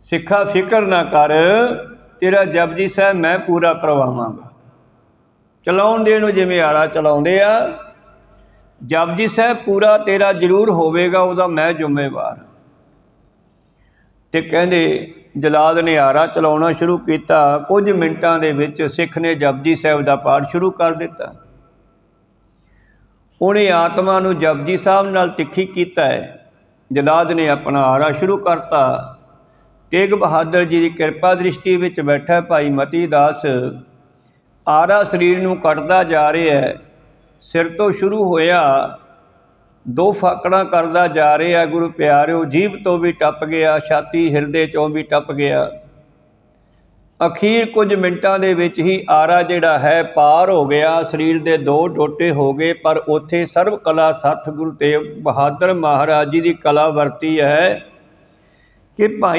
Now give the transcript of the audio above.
ਸਿੱਖਾ ਫਿਕਰ ਨਾ ਕਰ, ਤੇਰਾ ਜਪਜੀ ਸਾਹਿਬ ਮੈਂ ਪੂਰਾ ਕਰਵਾਵਾਂਗਾ। ਚਲਾਉਣ ਦੇ ਨੂੰ ਜਿਵੇਂ ਆਰਾ ਚਲਾਉਂਦੇ ਆ ਜਪਜੀ ਸਾਹਿਬ ਪੂਰਾ ਤੇਰਾ ਜ਼ਰੂਰ ਹੋਵੇਗਾ, ਉਹਦਾ ਮੈਂ ਜ਼ਿੰਮੇਵਾਰ। ਤੇ ਕਹਿੰਦੇ, ਜਲਾਦ ਨੇ ਆਰਾ ਚਲਾਉਣਾ ਸ਼ੁਰੂ ਕੀਤਾ, ਕੁਝ ਮਿੰਟਾਂ ਦੇ ਵਿੱਚ ਸਿੱਖ ਨੇ ਜਪਜੀ ਸਾਹਿਬ ਦਾ ਪਾਠ ਸ਼ੁਰੂ ਕਰ ਦਿੱਤਾ। ਉਹਨੇ ਆਤਮਾ ਨੂੰ ਜਪਜੀ ਸਾਹਿਬ ਨਾਲ ਤਿੱਖੀ ਕੀਤਾ ਹੈ। ਜਲਾਦ ਨੇ ਆਪਣਾ ਆਰਾ ਸ਼ੁਰੂ ਕਰਤਾ। ਤੇਗ ਬਹਾਦਰ ਜੀ ਦੀ ਕਿਰਪਾ ਦ੍ਰਿਸ਼ਟੀ ਵਿੱਚ ਬੈਠਾ ਭਾਈ ਮਤੀ ਦਾਸ, ਆਰਾ ਸਰੀਰ ਨੂੰ ਕੱਟਦਾ ਜਾ ਰਿਹਾ ਹੈ। ਸਿਰ ਤੋਂ ਸ਼ੁਰੂ ਹੋਇਆ, ਦੋ ਫਾਕੜਾਂ ਕਰਦਾ ਜਾ ਰਿਹਾ ਗੁਰੂ ਪਿਆਰਿਓ, ਜੀਭ ਤੋਂ ਵੀ ਟੱਪ ਗਿਆ, ਛਾਤੀ ਹਿਰਦੇ ਚੋਂ ਵੀ ਟੱਪ ਗਿਆ। ਅਖੀਰ ਕੁਝ ਮਿੰਟਾਂ ਦੇ ਵਿੱਚ ਹੀ ਆਰਾ ਜਿਹੜਾ ਹੈ, ਪਾਰ ਹੋ ਗਿਆ। ਸਰੀਰ ਦੇ ਦੋ ਟੋਟੇ ਹੋ ਗਏ, ਪਰ ਉੱਥੇ ਸਰਵ ਕਲਾ ਸਤਿਗੁਰੂ ਤੇਗ ਬਹਾਦਰ ਮਹਾਰਾਜ ਜੀ ਦੀ ਕਲਾ ਵਰਤੀ ਹੈ ਕਿ ਭਾਈ